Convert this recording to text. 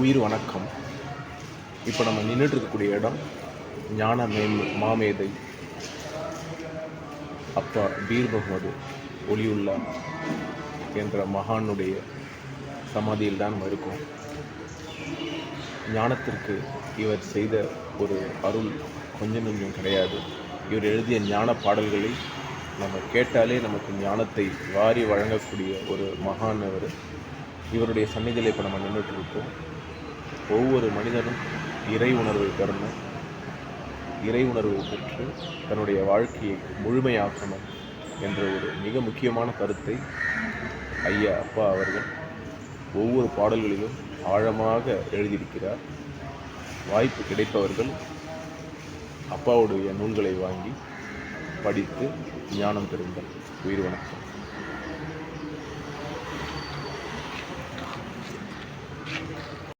உயிர் வணக்கம். இப்போ நம்ம நின்றுட்டு இருக்கக்கூடிய இடம் ஞான மேம் மாமேதை அப்பா பீர் முகமது ஒலியுல்லா என்ற மகானுடைய சமாதியில் தான் நம்ம இருக்கோம். ஞானத்திற்கு இவர் செய்த ஒரு அருள் கொஞ்சம் கொஞ்சம் கிடையாது. இவர் எழுதிய ஞான பாடல்களை நம்ம கேட்டாலே நமக்கு ஞானத்தை வாரி வழங்கக்கூடிய ஒரு மகான் அவர். இவருடைய சன்னிதியில் இப்போ நம்ம நின்றுட்டுருக்கோம். ஒவ்வொரு மனிதனும் இறை உணர்வை பெறணும். இறை உணர்வை பெற்று தன்னுடைய வாழ்க்கையை முழுமையாக்கணும் என்ற ஒரு மிக முக்கியமான கருத்தை ஐயா அப்பா அவர்கள் ஒவ்வொரு பாடல்களிலும் ஆழமாக எழுதியிருக்கிறார். வாய்ப்பு கிடைப்பவர்கள் அப்பாவுடைய நூல்களை வாங்கி படித்து ஞானம் பெறுங்கள். உயிர் வணக்கம்.